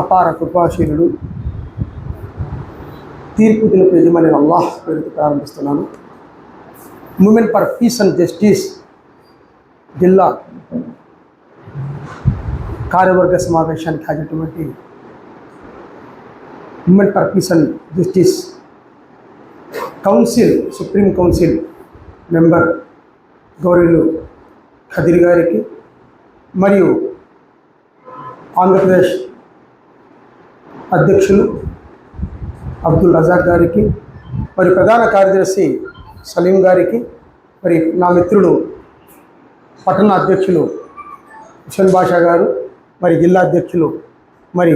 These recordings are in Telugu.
అపార కృపాశీలుడు. తీర్పు తెలుపు యజమాని అల్లాహ్ పేరుతో ప్రారంభిస్తున్నాను. Movement for peace and justice జిల్లా కార్యవర్గ సమావేశానికి హాజరైనటువంటి movement for peace and justice council supreme council member Gaurilu Khadiri గారికి మరియు ఆంధ్రప్రదేశ్ అధ్యక్షులు అబ్దుల్ రజాక్ గారికి మరి ప్రధాన కార్యదర్శి సలీం గారికి మరి నా మిత్రుడు పట్టణ అధ్యక్షులు హుషన్ బాషా గారు మరి జిల్లా అధ్యక్షులు మరి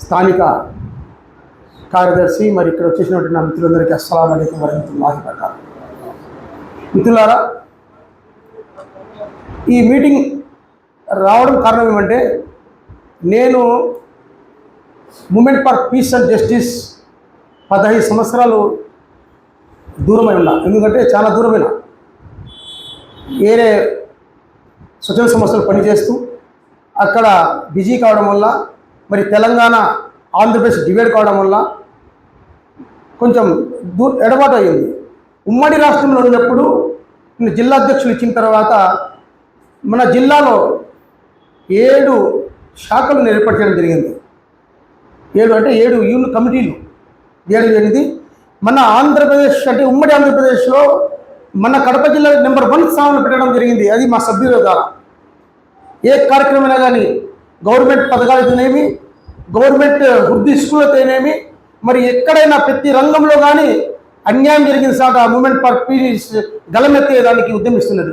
స్థానిక కార్యదర్శి మరి ఇక్కడ వచ్చేసినటువంటి నా మిత్రులందరికీ అస్సలం అయికం వరహతుల్లాహి ప్రకారం మిత్రులారా ఈ మీటింగ్ రావడం కారణం ఏమంటే నేను movement for peace and justice పదహైదు సంవత్సరాలు దూరమై ఉన్నా. ఎందుకంటే చాలా దూరమైన వేరే స్వచ్ఛంద సంస్థలు పనిచేస్తూ అక్కడ బిజీ కావడం వల్ల మరి తెలంగాణ ఆంధ్రప్రదేశ్ డివైడ్ కావడం వల్ల కొంచెం దూ ఎడబాటు అయ్యింది. ఉమ్మడి రాష్ట్రంలో ఉన్నప్పుడు నేను జిల్లా అధ్యక్షులు ఇచ్చిన తర్వాత మన జిల్లాలో ఏడు శాఖలు ఏర్పాటు చేయడం జరిగింది. ఏడు అంటే ఏడు యూన్ కమిటీలు ఏడు ఎనిమిది. మన ఆంధ్రప్రదేశ్ అంటే ఉమ్మడి ఆంధ్రప్రదేశ్లో మన కడప జిల్లా నెంబర్ వన్ స్థానంలో పెట్టడం జరిగింది. అది మా సభ్యుల ద్వారా. ఏ కార్యక్రమమైనా కానీ గవర్నమెంట్ పథకాలతోనేమి గవర్నమెంట్ వృద్ధి స్కూల్ మరి ఎక్కడైనా ప్రతి రంగంలో కానీ అన్యాయం జరిగిన సాట మూమెంట్ ఫర్ పీస్ గలమెత్తేదానికి ఉద్యమిస్తున్నది.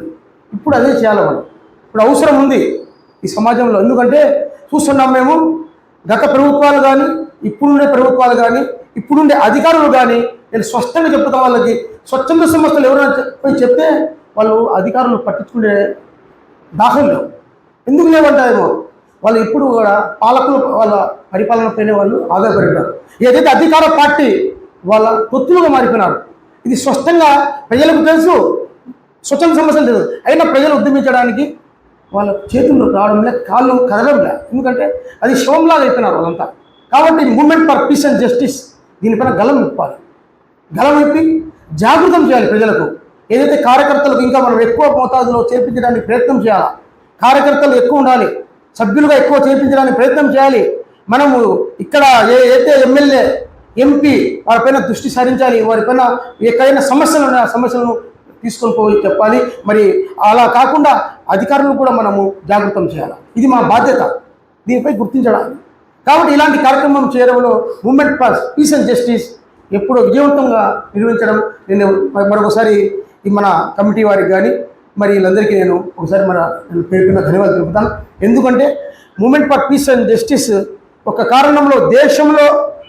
ఇప్పుడు అదే చేయాలి మనం. ఇప్పుడు అవసరం ఉంది ఈ సమాజంలో. ఎందుకంటే చూస్తున్నాం మేము గత ప్రభుత్వాలు కానీ ఇప్పుడుండే ప్రభుత్వాలు కానీ ఇప్పుడుండే అధికారులు కానీ నేను స్పష్టంగా చెప్తాను వాళ్ళకి స్వచ్ఛంద సంస్థలు ఎవరైనా పోయి చెప్తే వాళ్ళు అధికారులు పట్టించుకునే దాఖలు లేవు. ఎందుకు లేవంటారేమో? వాళ్ళు ఇప్పుడు కూడా పాలకులు వాళ్ళ పరిపాలనపైనే వాళ్ళు ఆధారపడినారు. ఏదైతే అధికార పార్టీ వాళ్ళ తొత్తులుగా మారిపోయినారు ఇది స్పష్టంగా ప్రజలకు తెలుసు. స్వచ్ఛంద సమస్యలు తెలుసు. అయినా ప్రజలు ఉద్యమించడానికి వాళ్ళ చేతులు రావడంలే కాళ్ళు కదలంలే ఎందుకంటే అది శవంలాగా అయిపోయినారు వాళ్ళంతా. కాబట్టి movement for peace and justice దీనిపైన గలం ఇప్పాలి గలం ఇప్పి జాగృతం చేయాలి ప్రజలకు. ఏదైతే కార్యకర్తలకు ఇంకా మనం ఎక్కువ మోతాదులో చేర్పించడానికి ప్రయత్నం చేయాలి? కార్యకర్తలు ఎక్కువ ఉండాలి. సభ్యులుగా ఎక్కువ చేర్పించడానికి ప్రయత్నం చేయాలి. మనము ఇక్కడ ఏ అయితే ఎమ్మెల్యే ఎంపీ వారిపైన దృష్టి సారించాలి వారిపైన ఎక్కడైనా సమస్యలు ఉన్న సమస్యలను తీసుకొని పోయి చెప్పాలి. మరి అలా కాకుండా అధికారులను కూడా మనము జాగృతం చేయాలి. ఇది మా బాధ్యత. దీనిపై గుర్తించడానికి. కాబట్టి ఇలాంటి కార్యక్రమం చేయడంలో movement for peace and justice ఎప్పుడో విజయవంతంగా నిర్వహించడం నేను మరొకసారి మన కమిటీ వారికి కానీ మరి వీళ్ళందరికీ నేను ఒకసారి మన నేను పేరుకున్న ధన్యవాదాలు తెలుపుతాను. ఎందుకంటే movement for peace and justice ఒక కారణంలో దేశంలో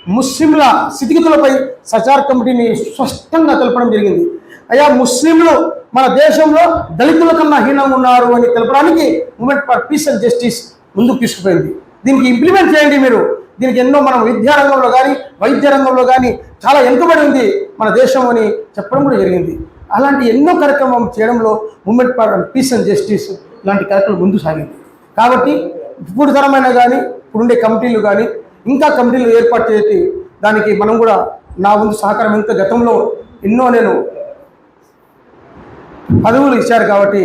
ముస్లింల స్థితిగతులపై సచార్ కమిటీని స్పష్టంగా తెలపడం జరిగింది. అయ్యా ముస్లింలు మన దేశంలో దళితుల కన్నా హీనంగా ఉన్నారు అని తెలపడానికి movement for peace and justice ముందుకు తీసుకుపోయింది. దీనికి ఇంప్లిమెంట్ చేయండి మీరు. దీనికి ఎన్నో మనం విద్యా రంగంలో కానీ వైద్య రంగంలో కానీ చాలా వెనుకబడి ఉంది మన దేశం అని చెప్పడం కూడా జరిగింది. అలాంటి ఎన్నో కార్యక్రమం చేయడంలో movement for peace and justice ఇలాంటి కార్యక్రమం ముందు సాగింది. కాబట్టి ఇప్పుడు తరమైన కానీ ఇప్పుడుండే కమిటీలు కానీ ఇంకా కమిటీలు ఏర్పాటు చేసి దానికి మనం కూడా నా ముందు సహకారం ఎంత గతంలో ఎన్నో నేను పదవులు ఇచ్చారు కాబట్టి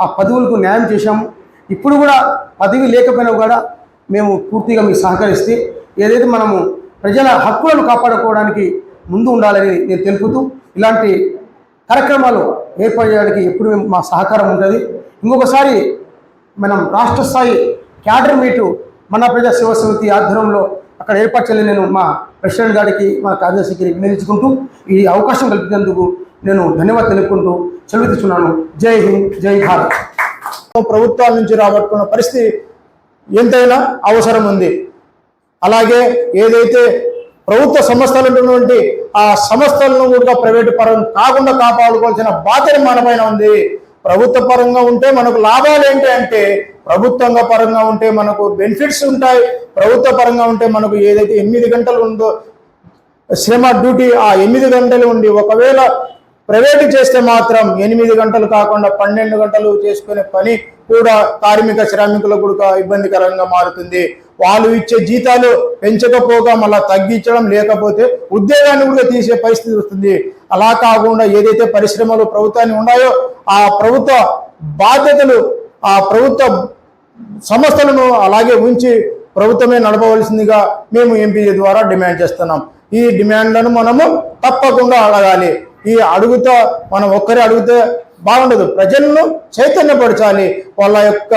ఆ పదవులకు న్యాయం చేశాము ఇప్పుడు కూడా పదవి లేకపోయినా కూడా మేము పూర్తిగా మీకు సహకరిస్తే ఏదైతే మనము ప్రజల హక్కులను కాపాడుకోవడానికి ముందు ఉండాలని నేను తెలుపుతూ ఇలాంటి కార్యక్రమాలు ఏర్పాటు చేయడానికి ఎప్పుడు మేము మా సహకారం ఉంటుంది. ఇంకొకసారి మనం రాష్ట్ర స్థాయి క్యాడర్ మీటు మన ప్రజా సేవా సమితి ఆధ్వర్యంలో అక్కడ ఏర్పాటు చేయలేదు నేను మా ప్రెసిడెంట్ గారికి మా కార్యదర్శికి వినియోగించుకుంటూ ఈ అవకాశం కల్పించినందుకు నేను ధన్యవాదాలు తెలుపుకుంటూ సెలవుతున్నాను జై హింద్ జై భారత్. ప్రభుత్వాల నుంచి రాబట్టుకున్న పరిస్థితి ఎంతైనా అవసరం ఉంది. అలాగే ఏదైతే ప్రభుత్వ సంస్థలు ఉన్నటువంటి ఆ సంస్థలను కూడా ప్రైవేటు పరం కాకుండా కాపాడుకోవాల్సిన బాధ్యత మనపైన ఉంది. ప్రభుత్వ పరంగా ఉంటే మనకు లాభాలు ఏంటి అంటే ప్రభుత్వంగా పరంగా ఉంటే మనకు బెనిఫిట్స్ ఉంటాయి. ప్రభుత్వ పరంగా ఉంటే మనకు ఏదైతే ఎనిమిది గంటలు ఉందో శ్రమ డ్యూటీ ఆ ఎనిమిది గంటలు ఉండి ఒకవేళ ప్రైవేటు చేస్తే మాత్రం ఎనిమిది గంటలు కాకుండా పన్నెండు గంటలు చేసుకునే పని కూడా కార్మిక శ్రామికులకు కూడా ఇబ్బందికరంగా మారుతుంది. వాళ్ళు ఇచ్చే జీతాలు పెంచకపోగా మళ్ళా తగ్గించడం లేకపోతే ఉద్యోగాన్ని కూడా తీసే పరిస్థితి వస్తుంది. అలా కాకుండా ఏదైతే పరిశ్రమలు ప్రభుత్వాన్ని ఉన్నాయో ఆ ప్రభుత్వ బాధ్యతలు ఆ ప్రభుత్వ సంస్థలను అలాగే ఉంచి ప్రభుత్వమే నడపవలసిందిగా మేము ఎంపీ ద్వారా డిమాండ్ చేస్తున్నాం. ఈ డిమాండ్లను మనము తప్పకుండా అడగాలి. ఈ అడుగుతో మనం ఒక్కరే అడిగితే బాగుండదు. ప్రజలను చైతన్యపరచాలి వాళ్ళ యొక్క